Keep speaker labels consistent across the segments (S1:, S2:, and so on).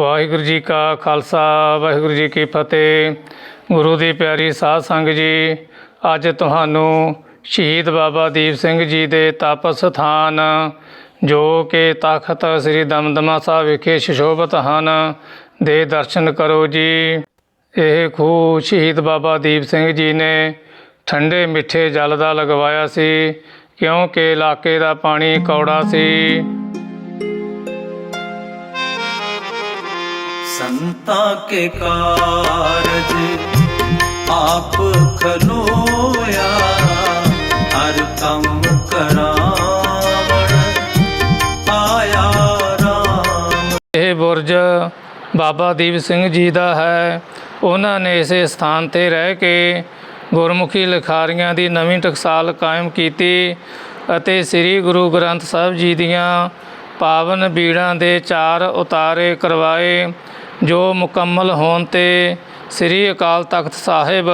S1: ਵਾਹਿਗੁਰੂ ਜੀ ਕਾ ਖਾਲਸਾ, ਵਾਹਿਗੁਰੂ ਜੀ ਕੀ ਫਤਿਹ। ਗੁਰੂ ਦੀ ਪਿਆਰੀ ਸਾਧ ਸੰਗ ਜੀ, ਅੱਜ ਤੁਹਾਨੂੰ ਸ਼ਹੀਦ ਬਾਬਾ ਦੀਪ ਸਿੰਘ ਜੀ ਦੇ ਤਪ ਸਥਾਨ, ਜੋ ਕਿ ਤਖਤ ਸ੍ਰੀ ਦਮਦਮਾ ਸਾਹਿਬ ਵਿਖੇ ਸੁਸ਼ੋਭਿਤ ਹਨ, ਦੇ ਦਰਸ਼ਨ ਕਰੋ ਜੀ। ਇਹ ਖੂਹ ਸ਼ਹੀਦ ਬਾਬਾ ਦੀਪ ਸਿੰਘ ਜੀ ਨੇ ਠੰਡੇ ਮਿੱਠੇ ਜਲ ਦਾ ਲਗਵਾਇਆ ਸੀ, ਕਿਉਂਕਿ ਇਲਾਕੇ ਦਾ ਪਾਣੀ ਕੌੜਾ ਸੀ।
S2: ਸੰਤਾਂ ਕੇ ਕਾਰਜ, ਆਪ ਖਲੋਇਆ, ਹਰ ਕੰਮ ਕਰਾਵਣ, ਆਇਆ ਰਾਮ।
S1: ਇਹ ਬੁਰਜ ਬਾਬਾ ਦੀਪ ਸਿੰਘ ਜੀ ਦਾ ਹੈ। ਉਹਨਾਂ ਨੇ ਇਸੇ ਸਥਾਨ ਤੇ ਰਹਿ ਕੇ ਗੁਰਮੁਖੀ ਲਿਖਾਰੀਆਂ ਦੀ ਨਵੀਂ ਟਕਸਾਲ ਕਾਇਮ ਕੀਤੀ ਅਤੇ ਸ੍ਰੀ ਗੁਰੂ ਗ੍ਰੰਥ ਸਾਹਿਬ ਜੀ ਦੀਆਂ ਪਾਵਨ ਬੀੜਾਂ ਦੇ ਚਾਰ ਉਤਾਰੇ ਕਰਵਾਏ। ਜੋ ਮੁਕੰਮਲ ਹੋਣ ਤੇ ਸ੍ਰੀ ਅਕਾਲ ਤਖਤ ਸਾਹਿਬ,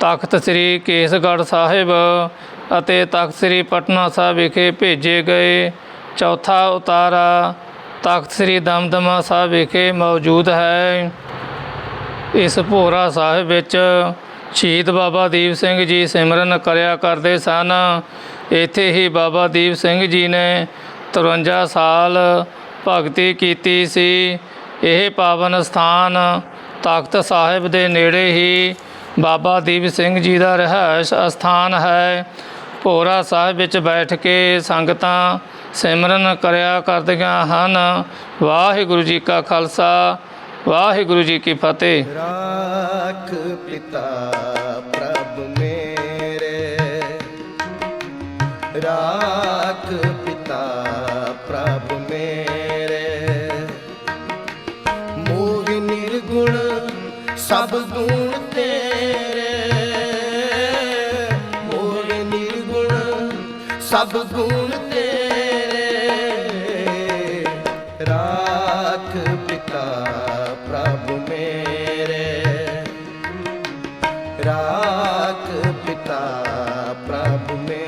S1: ਤਖਤ ਸ੍ਰੀ ਕੇਸਗੜ੍ਹ ਸਾਹਿਬ ਅਤੇ ਤਖਤ ਸ੍ਰੀ ਪਟਨਾ ਸਾਹਿਬ ਵਿਖੇ ਭੇਜੇ ਗਏ। ਚੌਥਾ ਉਤਾਰਾ ਤਖਤ ਸ੍ਰੀ ਦਮਦਮਾ ਸਾਹਿਬ ਵਿਖੇ ਮੌਜੂਦ ਹੈ। ਇਸ ਭੋਰਾ ਸਾਹਿਬ ਵਿੱਚ ਸ਼ਹੀਦ ਬਾਬਾ ਦੀਪ ਸਿੰਘ ਜੀ ਸਿਮਰਨ ਕਰਿਆ ਕਰਦੇ ਸਨ। ਇੱਥੇ ਹੀ ਬਾਬਾ ਦੀਪ ਸਿੰਘ ਜੀ ਨੇ 53 ਸਾਲ ਭਗਤੀ ਕੀਤੀ ਸੀ। ਇਹ ਪਾਵਨ ਸਥਾਨ ਤਖਤ ਸਾਹਿਬ ਦੇ ਨੇੜੇ ਹੀ ਬਾਬਾ ਦੀਪ ਸਿੰਘ ਜੀ ਦਾ ਰਿਹਾਇਸ਼ ਅਸਥਾਨ ਹੈ। ਭੋਰਾ ਸਾਹਿਬ ਵਿੱਚ ਬੈਠ ਕੇ ਸੰਗਤਾਂ ਸਿਮਰਨ ਕਰਿਆ ਕਰਦੀਆਂ ਹਨ। ਵਾਹਿਗੁਰੂ ਜੀ ਕਾ ਖਾਲਸਾ, ਵਾਹਿਗੁਰੂ ਜੀ ਕੀ ਫਤਿਹ।
S3: ਰਾਖ ਪਿਤਾ ਪ੍ਰਭ ਮੇਰੇ। ਰਾਖ ਪਿਤਾ ਪ੍ਰਭ ਸਭ ਗੁਣ ਤੇਰੇ। ਮੋਰ ਨਿਰਗੁਣ ਸਭ ਗੁਣ ਤੇਰੇ। ਰਾਖ ਪਿਤਾ ਪ੍ਰਭ ਮੇਰੇ। ਰਾਖ ਪਿਤਾ ਪ੍ਰਭ ਮੇਰੇ।